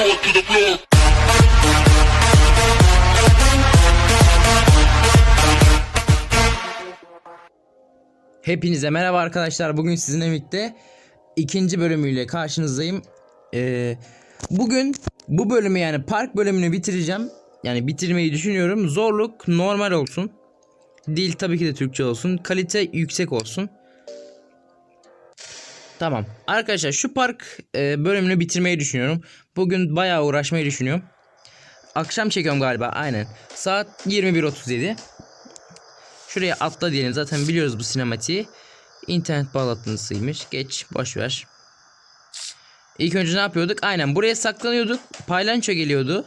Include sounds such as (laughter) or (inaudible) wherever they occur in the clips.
foot to the floor. Hepinize merhaba arkadaşlar. Bugün sizinle birlikte ikinci bölümüyle karşınızdayım. Ee, bugün bu bölümü yani park bölümünü bitireceğim. Yani bitirmeyi düşünüyorum. Zorluk normal olsun. Dil tabii ki de Türkçe olsun. Kalite yüksek olsun. Tamam. Arkadaşlar şu park e, bölümünü bitirmeyi düşünüyorum. Bugün bayağı uğraşmayı düşünüyorum. Akşam çekiyorum galiba aynen. Saat 21.37. Şuraya atla diyelim. Zaten biliyoruz bu sinematiği. İnternet bağlantısıymış. Geç. Boş ver. İlk önce ne yapıyorduk? Aynen buraya saklanıyorduk. Paylanço geliyordu.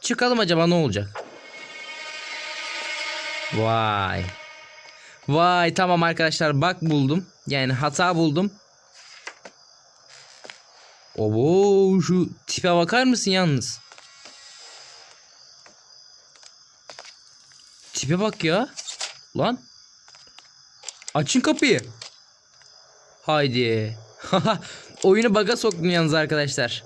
Çıkalım acaba ne olacak? Vay. Vay tamam arkadaşlar bak buldum. Yani hata buldum. Oo şu tipe bakar mısın yalnız? Tipe bak ya. Lan. Açın kapıyı. Haydi. (laughs) Oyunu baga soktum yalnız arkadaşlar.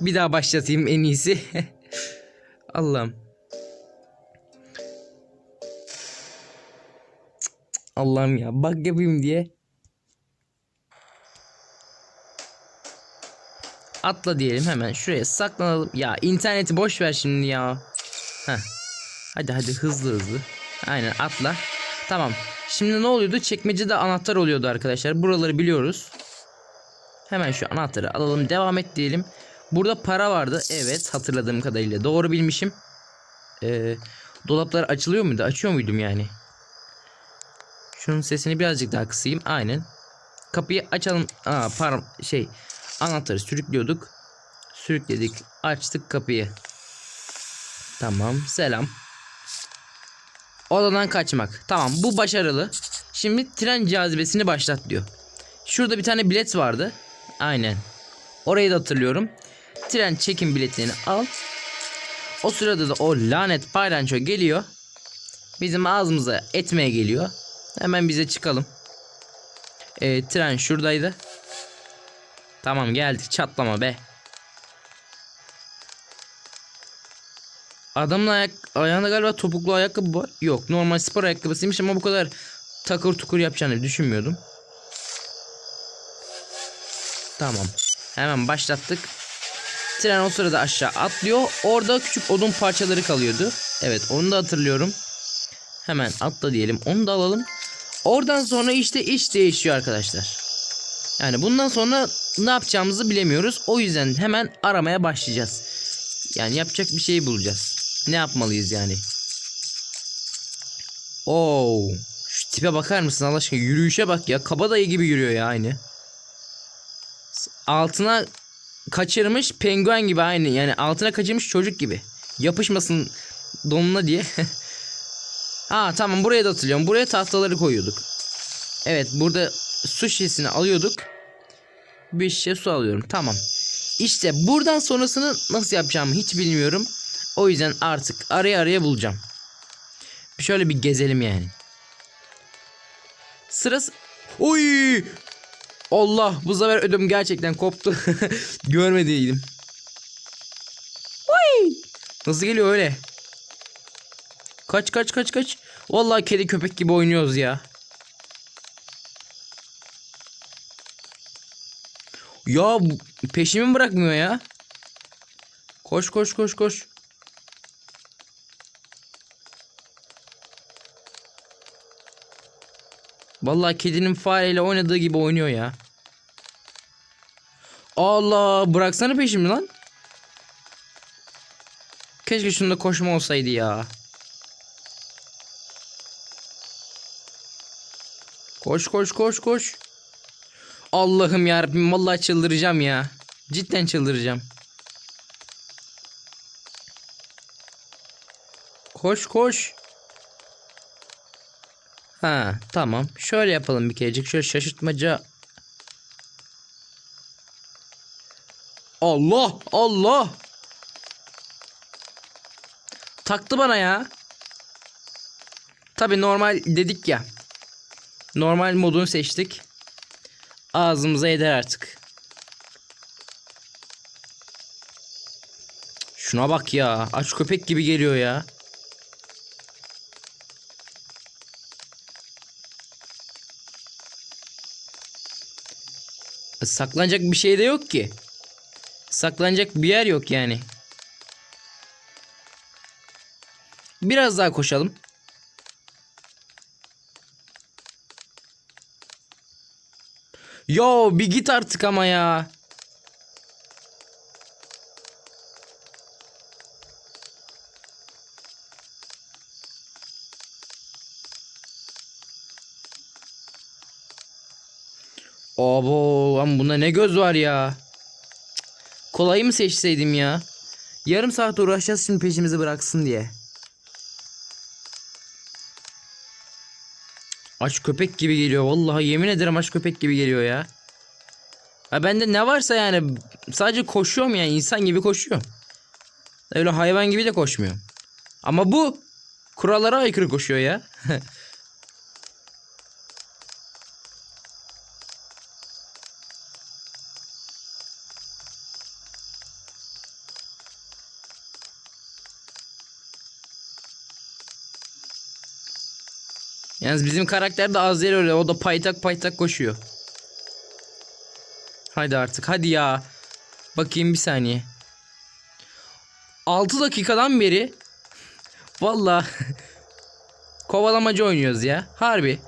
Bir daha başlatayım en iyisi. (laughs) Allah'ım. Allah'ım ya bug yapayım diye. Atla diyelim hemen şuraya saklanalım. Ya interneti boş ver şimdi ya. Heh. Hadi hadi hızlı hızlı. Aynen atla. Tamam. Şimdi ne oluyordu? Çekmecede anahtar oluyordu arkadaşlar. Buraları biliyoruz. Hemen şu anahtarı alalım. Devam et diyelim. Burada para vardı. Evet hatırladığım kadarıyla. Doğru bilmişim. Ee, dolaplar açılıyor muydu? Açıyor muydum yani? Şunun sesini birazcık daha kısayım. Aynen. Kapıyı açalım. Aa pardon şey anahtarı sürüklüyorduk. Sürükledik. Açtık kapıyı. Tamam. Selam. Odadan kaçmak. Tamam bu başarılı. Şimdi tren cazibesini başlat diyor. Şurada bir tane bilet vardı. Aynen. Orayı da hatırlıyorum. Tren çekim biletlerini al. O sırada da o lanet paylanço geliyor. Bizim ağzımıza etmeye geliyor. Hemen bize çıkalım. Ee, tren şuradaydı. Tamam geldik çatlama be. Adamın ayak ayağında galiba topuklu ayakkabı var. Yok normal spor ayakkabısıymış ama bu kadar takır tukur yapacağını düşünmüyordum. Tamam. Hemen başlattık. Tren o sırada aşağı atlıyor. Orada küçük odun parçaları kalıyordu. Evet onu da hatırlıyorum. Hemen atla diyelim. Onu da alalım. Oradan sonra işte iş değişiyor arkadaşlar. Yani bundan sonra ne yapacağımızı bilemiyoruz. O yüzden hemen aramaya başlayacağız. Yani yapacak bir şey bulacağız. Ne yapmalıyız yani? Oo, şu tipe bakar mısın Allah aşkına? Yürüyüşe bak ya. Kabadayı gibi yürüyor ya aynı. Altına kaçırmış penguen gibi aynı. Yani altına kaçırmış çocuk gibi. Yapışmasın donuna diye. (laughs) ha tamam buraya da hatırlıyorum. Buraya tahtaları koyuyorduk. Evet burada su şişesini alıyorduk. Bir şişe su alıyorum. Tamam. İşte buradan sonrasını nasıl yapacağımı hiç bilmiyorum. O yüzden artık araya araya bulacağım. Şöyle bir gezelim yani. Sırası... Oy! Allah bu sefer ödüm gerçekten koptu. (laughs) Görmediydim. Oy! Nasıl geliyor öyle? Kaç kaç kaç kaç. Vallahi kedi köpek gibi oynuyoruz ya. Ya peşimi bırakmıyor ya. Koş koş koş koş. Vallahi kedinin fareyle oynadığı gibi oynuyor ya. Allah bıraksana peşimi lan. Keşke şunda koşma olsaydı ya. Koş koş koş koş. Allah'ım yarabbim vallahi çıldıracağım ya. Cidden çıldıracağım. Koş koş. Ha tamam. Şöyle yapalım bir kerecik. Şöyle şaşırtmaca. Allah Allah. Taktı bana ya. Tabi normal dedik ya. Normal modunu seçtik. Ağzımıza eder artık. Şuna bak ya. Aç köpek gibi geliyor ya. Saklanacak bir şey de yok ki. Saklanacak bir yer yok yani. Biraz daha koşalım. Yo bir git artık ama ya. Abo lan bunda ne göz var ya. Kolayı mı seçseydim ya? Yarım saat uğraşacağız şimdi peşimizi bıraksın diye. Aç köpek gibi geliyor. Vallahi yemin ederim aç köpek gibi geliyor ya. Ha bende ne varsa yani sadece koşuyorum yani insan gibi koşuyorum. Öyle hayvan gibi de koşmuyorum. Ama bu kurallara aykırı koşuyor ya. (laughs) Yalnız bizim karakter de az değil öyle. O da paytak paytak koşuyor. Hadi artık hadi ya. Bakayım bir saniye. 6 dakikadan beri valla (laughs) kovalamacı oynuyoruz ya. Harbi.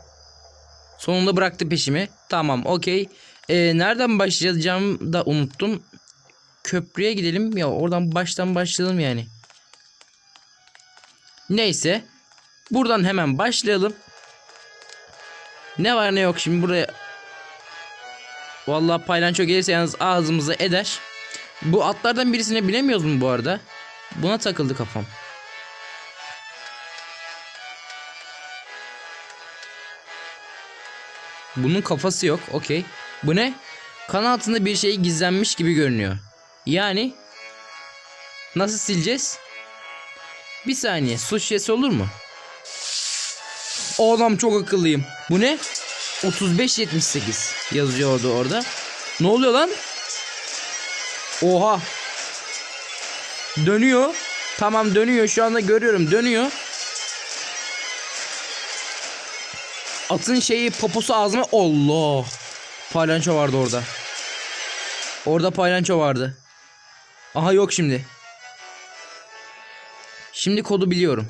Sonunda bıraktı peşimi. Tamam okey. Ee, nereden başlayacağım da unuttum. Köprüye gidelim. Ya oradan baştan başlayalım yani. Neyse. Buradan hemen başlayalım. Ne var ne yok şimdi buraya. Vallahi paylanço gelirse yalnız ağzımıza eder. Bu atlardan birisine bilemiyoruz mu bu arada? Buna takıldı kafam. Bunun kafası yok. Okey. Bu ne? Kan altında bir şey gizlenmiş gibi görünüyor. Yani nasıl sileceğiz? Bir saniye. Su şişesi olur mu? O adam çok akıllıyım. Bu ne? 3578 yazıyordu orada. Ne oluyor lan? Oha. Dönüyor. Tamam dönüyor. Şu anda görüyorum. Dönüyor. Atın şeyi poposu ağzıma. Allah. Paylanço vardı orada. Orada paylanço vardı. Aha yok şimdi. Şimdi kodu biliyorum.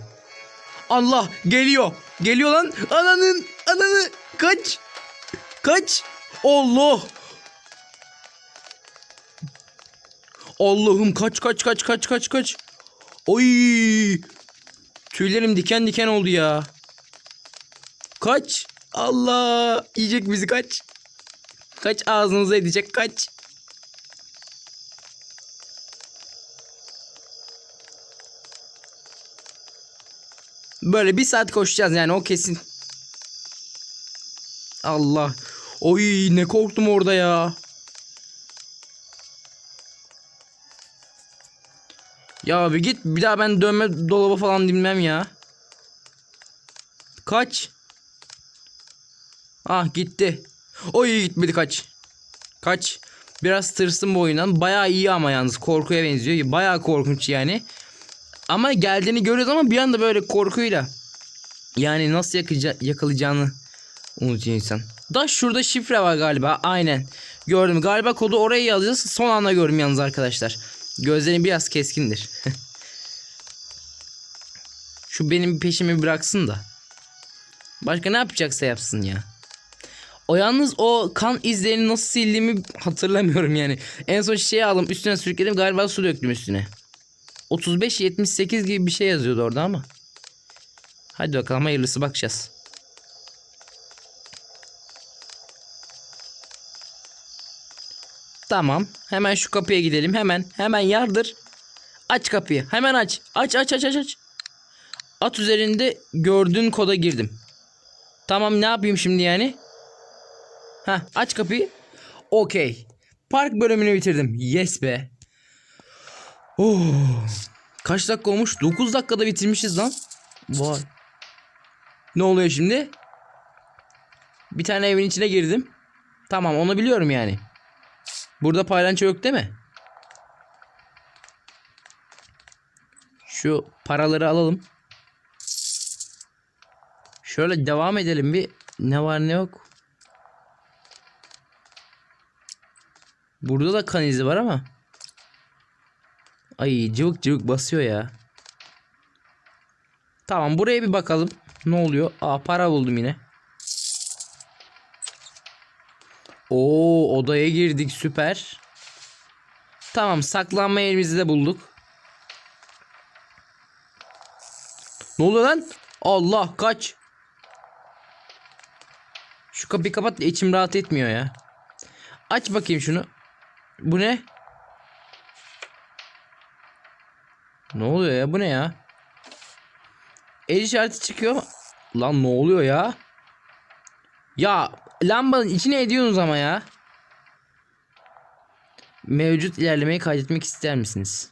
Allah geliyor. Geliyor lan. Ananın ananı kaç. Kaç. Allah. Allah'ım kaç kaç kaç kaç kaç kaç. Oy. Tüylerim diken diken oldu ya. Kaç. Allah. Yiyecek bizi kaç. Kaç ağzınıza edecek kaç. Böyle bir saat koşacağız yani o kesin. Allah. Oy ne korktum orada ya. Ya bir git bir daha ben dönme dolaba falan dinmem ya. Kaç. Ah gitti. Oy gitmedi kaç. Kaç. Biraz tırsım bu oyundan. Bayağı iyi ama yalnız korkuya benziyor. Bayağı korkunç yani. Ama geldiğini görüyoruz ama bir anda böyle korkuyla. Yani nasıl yakıca, yakalayacağını unutuyor insan. Da şurada şifre var galiba. Aynen. Gördüm. Galiba kodu oraya yazacağız. Son anda gördüm yalnız arkadaşlar. Gözlerim biraz keskindir. (laughs) Şu benim peşimi bıraksın da. Başka ne yapacaksa yapsın ya. O yalnız o kan izlerini nasıl sildiğimi hatırlamıyorum yani. En son şişeyi aldım üstüne sürükledim galiba su döktüm üstüne. 35-78 gibi bir şey yazıyordu orada ama. Hadi bakalım hayırlısı bakacağız. Tamam. Hemen şu kapıya gidelim. Hemen. Hemen yardır. Aç kapıyı. Hemen aç. Aç aç aç aç aç. At üzerinde gördüğün koda girdim. Tamam ne yapayım şimdi yani? Ha aç kapıyı. Okey. Park bölümünü bitirdim. Yes be. Oh. Kaç dakika olmuş? 9 dakikada bitirmişiz lan. Vay. Ne oluyor şimdi? Bir tane evin içine girdim. Tamam onu biliyorum yani. Burada paylanço yok değil mi? Şu paraları alalım. Şöyle devam edelim bir. Ne var ne yok. Burada da kan izi var ama. Ay cıvık cıvık basıyor ya. Tamam buraya bir bakalım. Ne oluyor? Aa para buldum yine. Oo odaya girdik süper. Tamam saklanma yerimizi de bulduk. Ne oluyor lan? Allah kaç. Şu kapıyı kapat içim rahat etmiyor ya. Aç bakayım şunu. Bu ne? Ne oluyor ya? Bu ne ya? El işareti çıkıyor. Lan ne oluyor ya? Ya lambanın içine ediyorsunuz ama ya. Mevcut ilerlemeyi kaydetmek ister misiniz?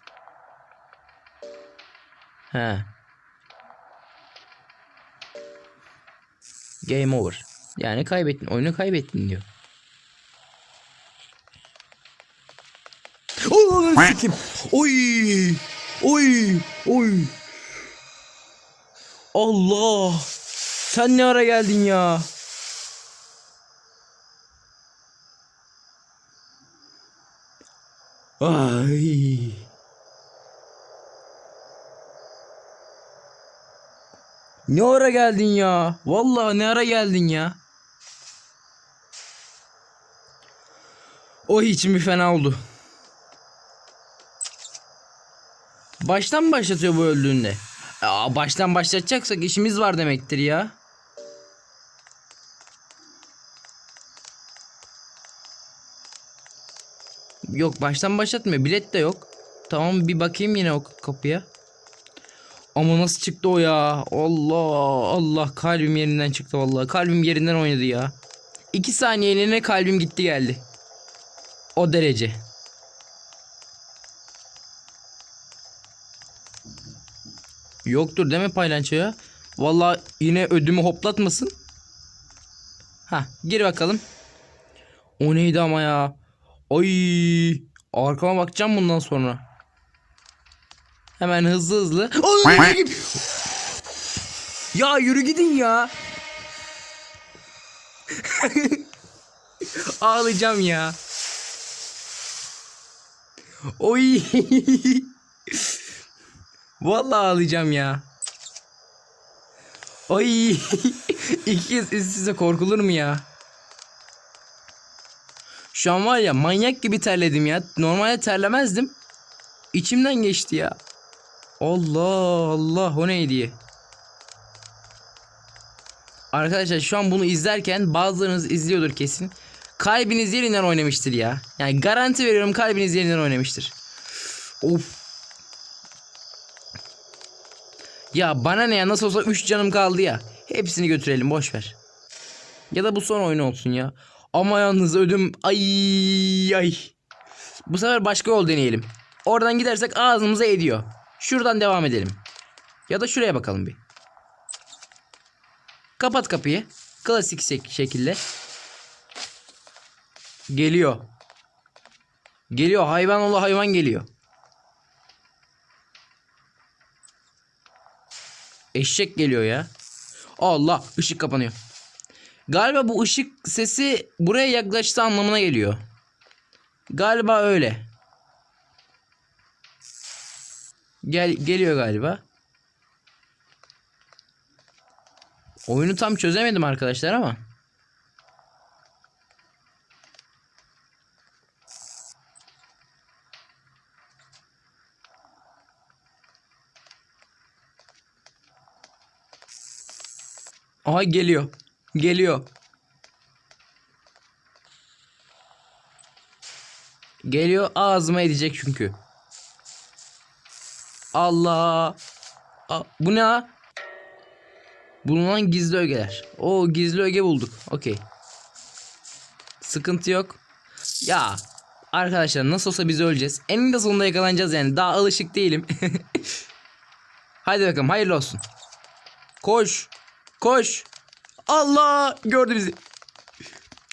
He. Game over. Yani kaybettin. Oyunu kaybettin diyor. Oy, sikim. Oy. Oy. Oy. Allah. Sen ne ara geldin ya? Ay. Ne ara geldin ya? Vallahi ne ara geldin ya? O içim bir fena oldu. Baştan mı başlatıyor bu öldüğünde? Aa, baştan başlatacaksak işimiz var demektir ya. Yok baştan başlatmıyor. Bilet de yok. Tamam bir bakayım yine o kapıya. Ama nasıl çıktı o ya? Allah Allah kalbim yerinden çıktı vallahi. Kalbim yerinden oynadı ya. İki saniyeliğine kalbim gitti geldi. O derece. Yoktur deme paylanço ya. Vallahi yine ödümü hoplatmasın. Ha gir bakalım. O neydi ama ya? Ay arkama bakacağım bundan sonra. Hemen hızlı hızlı. Ay! ya yürü gidin ya. (laughs) Ağlayacağım ya. Oy. (laughs) Vallahi ağlayacağım ya. Ay. (laughs) İki kez üst üste korkulur mu ya? Şu an var ya manyak gibi terledim ya. Normalde terlemezdim. İçimden geçti ya. Allah Allah o neydi? Arkadaşlar şu an bunu izlerken bazılarınız izliyordur kesin. Kalbiniz yerinden oynamıştır ya. Yani garanti veriyorum kalbiniz yerinden oynamıştır. Of. Ya bana ne ya nasıl olsa 3 canım kaldı ya. Hepsini götürelim boş ver. Ya da bu son oyun olsun ya. Ama yalnız ödüm ay ay. Bu sefer başka yol deneyelim. Oradan gidersek ağzımıza ediyor. Şuradan devam edelim. Ya da şuraya bakalım bir. Kapat kapıyı. Klasik şek- şekilde. Geliyor. Geliyor hayvan oğlu hayvan geliyor. Eşek geliyor ya. Allah ışık kapanıyor. Galiba bu ışık sesi buraya yaklaştı anlamına geliyor. Galiba öyle. Gel geliyor galiba. Oyunu tam çözemedim arkadaşlar ama. Aha geliyor. Geliyor. Geliyor ağzıma edecek çünkü. Allah. Aa, bu ne? Bulunan gizli ögeler. O gizli öge bulduk. Okey. Sıkıntı yok. Ya arkadaşlar nasıl olsa biz öleceğiz. Eninde sonunda yakalanacağız yani. Daha alışık değilim. (laughs) Hadi bakalım hayırlı olsun. Koş. Koş. Allah gördü bizi.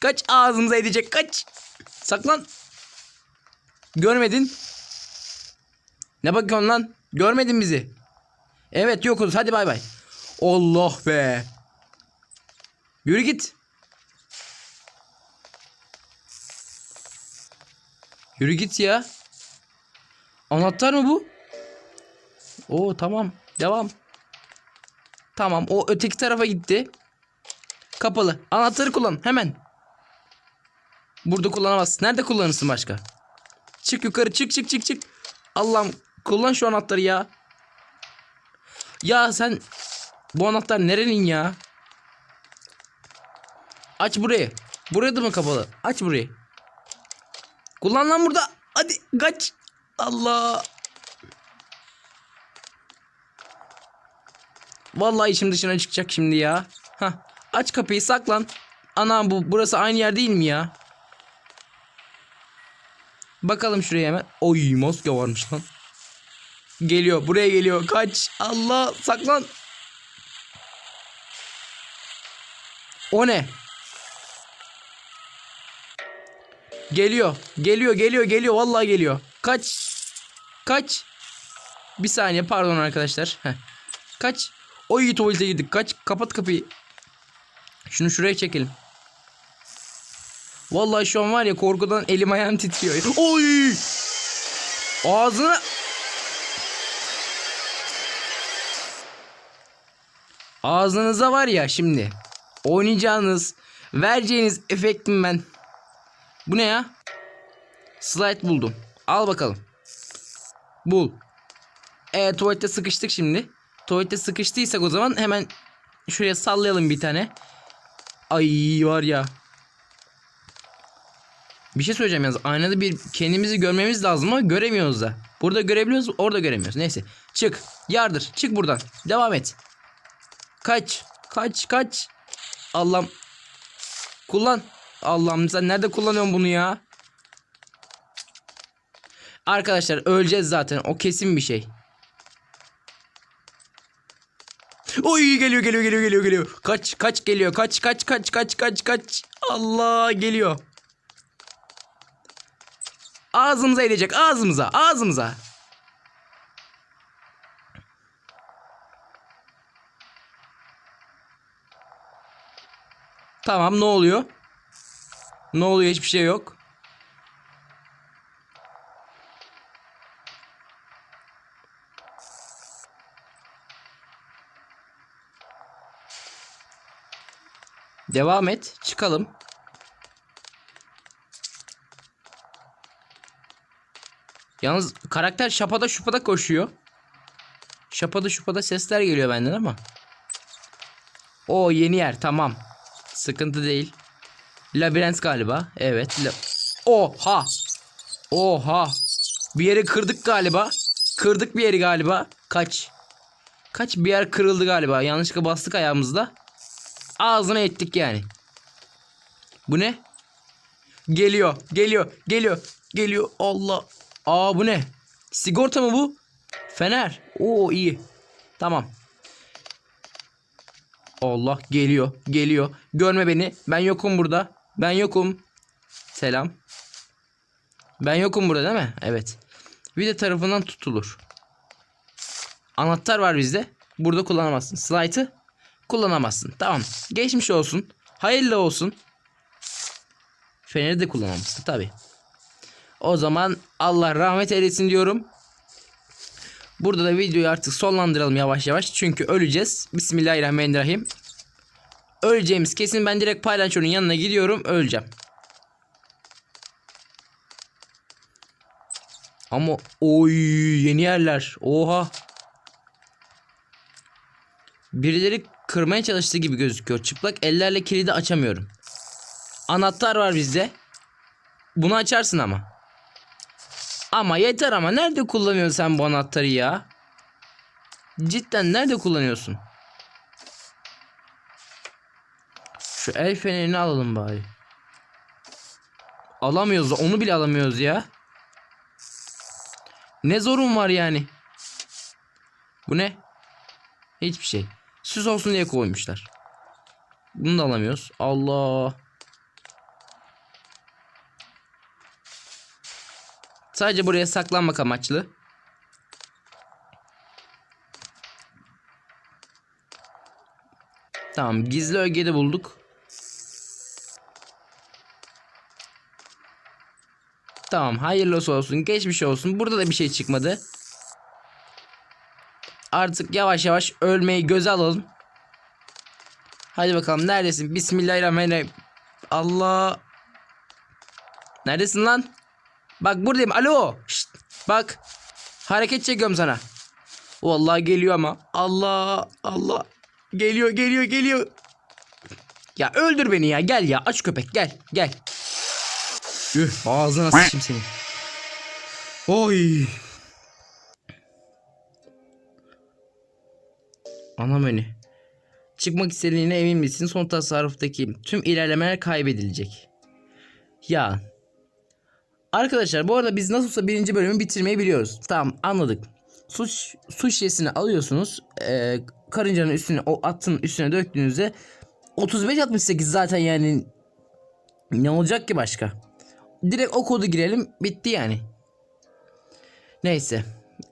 Kaç ağzımıza edecek kaç. Saklan. Görmedin. Ne bakıyorsun lan? Görmedin bizi. Evet yokuz hadi bay bay. Allah be. Yürü git. Yürü git ya. Anahtar mı bu? Oo tamam. Devam. Tamam o öteki tarafa gitti. Kapalı. Anahtarı kullan hemen. Burada kullanamazsın. Nerede kullanırsın başka? Çık yukarı çık çık çık çık. Allah'ım kullan şu anahtarı ya. Ya sen bu anahtar nerenin ya? Aç burayı. Buraya da mı kapalı? Aç burayı. Kullan lan burada. Hadi kaç. Allah. Vallahi işim dışına çıkacak şimdi ya. Hah. Aç kapıyı saklan. Anam bu burası aynı yer değil mi ya? Bakalım şuraya hemen. Oy maske varmış lan. Geliyor buraya geliyor. Kaç. Allah saklan. O ne? Geliyor. Geliyor geliyor geliyor. Vallahi geliyor. Kaç. Kaç. Bir saniye pardon arkadaşlar. Heh. Kaç. Oy tuvalete girdik. Kaç. Kapat kapıyı. Şunu şuraya çekelim. Vallahi şu an var ya korkudan elim ayağım titriyor. Oy! Ağzına Ağzınıza var ya şimdi oynayacağınız, vereceğiniz efektim ben. Bu ne ya? Slide buldum. Al bakalım. Bul. E tuvalette sıkıştık şimdi. Tuvalette sıkıştıysak o zaman hemen şuraya sallayalım bir tane. Ay var ya. Bir şey söyleyeceğim yalnız. Aynada bir kendimizi görmemiz lazım ama göremiyoruz da. Burada görebiliyoruz, orada göremiyoruz. Neyse. Çık. Yardır. Çık buradan. Devam et. Kaç. Kaç kaç. Allah'ım. Kullan. Allah'ım sen nerede kullanıyorsun bunu ya? Arkadaşlar öleceğiz zaten. O kesin bir şey. Oy geliyor geliyor geliyor geliyor geliyor. Kaç kaç geliyor. Kaç kaç kaç kaç kaç kaç. Allah geliyor. Ağzımıza erecek ağzımıza ağzımıza. Tamam ne oluyor? Ne oluyor hiçbir şey yok. Devam et. Çıkalım. Yalnız karakter şapada şupada koşuyor. Şapada şupada sesler geliyor benden ama. O yeni yer tamam. Sıkıntı değil. Labirent galiba. Evet. La Oha. Oha. Bir yeri kırdık galiba. Kırdık bir yeri galiba. Kaç. Kaç bir yer kırıldı galiba. Yanlışlıkla bastık ayağımızla. Ağzına ettik yani. Bu ne? Geliyor. Geliyor. Geliyor. Geliyor. Allah. Aa bu ne? Sigorta mı bu? Fener. Oo iyi. Tamam. Allah geliyor. Geliyor. Görme beni. Ben yokum burada. Ben yokum. Selam. Ben yokum burada değil mi? Evet. De tarafından tutulur. Anahtar var bizde. Burada kullanamazsın. Slide'ı kullanamazsın. Tamam. Geçmiş olsun. Hayırlı olsun. Feneri de kullanamazsın tabi. O zaman Allah rahmet eylesin diyorum. Burada da videoyu artık sonlandıralım yavaş yavaş. Çünkü öleceğiz. Bismillahirrahmanirrahim. Öleceğimiz kesin. Ben direkt paylaşıyorum yanına gidiyorum. Öleceğim. Ama oy yeni yerler. Oha. Birileri kırmaya çalıştığı gibi gözüküyor. Çıplak ellerle kilidi açamıyorum. Anahtar var bizde. Bunu açarsın ama. Ama yeter ama nerede kullanıyorsun sen bu anahtarı ya? Cidden nerede kullanıyorsun? Şu el fenerini alalım bari. Alamıyoruz onu bile alamıyoruz ya. Ne zorun var yani? Bu ne? Hiçbir şey. Süs olsun diye koymuşlar. Bunu da alamıyoruz. Allah. Sadece buraya saklanmak amaçlı. Tamam gizli ögede bulduk. Tamam hayırlısı olsun geçmiş olsun. Burada da bir şey çıkmadı. Artık yavaş yavaş ölmeyi göze alalım. Hadi bakalım neredesin? Bismillahirrahmanirrahim. Allah. Neredesin lan? Bak buradayım. Alo. Şşt. Bak. Hareket çekiyorum sana. Vallahi geliyor ama. Allah Allah. Geliyor geliyor geliyor. Ya öldür beni ya. Gel ya. Aç köpek gel. Gel. Üh, ağzına sıçayım seni. Oy. Ana menü. Çıkmak istediğine emin misin? Son tasarruftaki tüm ilerlemeler kaybedilecek. Ya. Arkadaşlar bu arada biz nasılsa birinci bölümü bitirmeyi biliyoruz. Tamam anladık. Su, su şişesini alıyorsunuz. eee, karıncanın üstüne o atın üstüne döktüğünüzde 35-68 zaten yani ne olacak ki başka? Direkt o kodu girelim bitti yani. Neyse.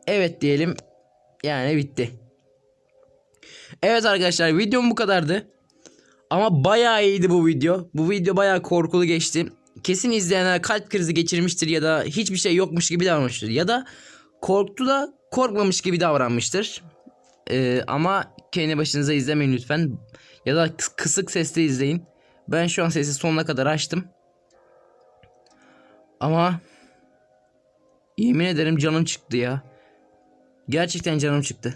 Evet diyelim. Yani bitti. Evet arkadaşlar videom bu kadardı. Ama bayağı iyiydi bu video. Bu video bayağı korkulu geçti. Kesin izleyenler kalp krizi geçirmiştir ya da hiçbir şey yokmuş gibi davranmıştır. Ya da korktu da korkmamış gibi davranmıştır. Ee, ama kendi başınıza izlemeyin lütfen. Ya da kıs- kısık sesle izleyin. Ben şu an sesi sonuna kadar açtım. Ama yemin ederim canım çıktı ya. Gerçekten canım çıktı.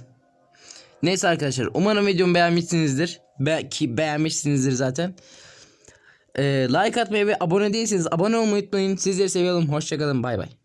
Neyse arkadaşlar umarım videomu beğenmişsinizdir. Belki beğenmişsinizdir zaten. Ee, like atmayı ve abone değilseniz abone olmayı unutmayın. Sizleri seviyorum. Hoşçakalın. Bay bay.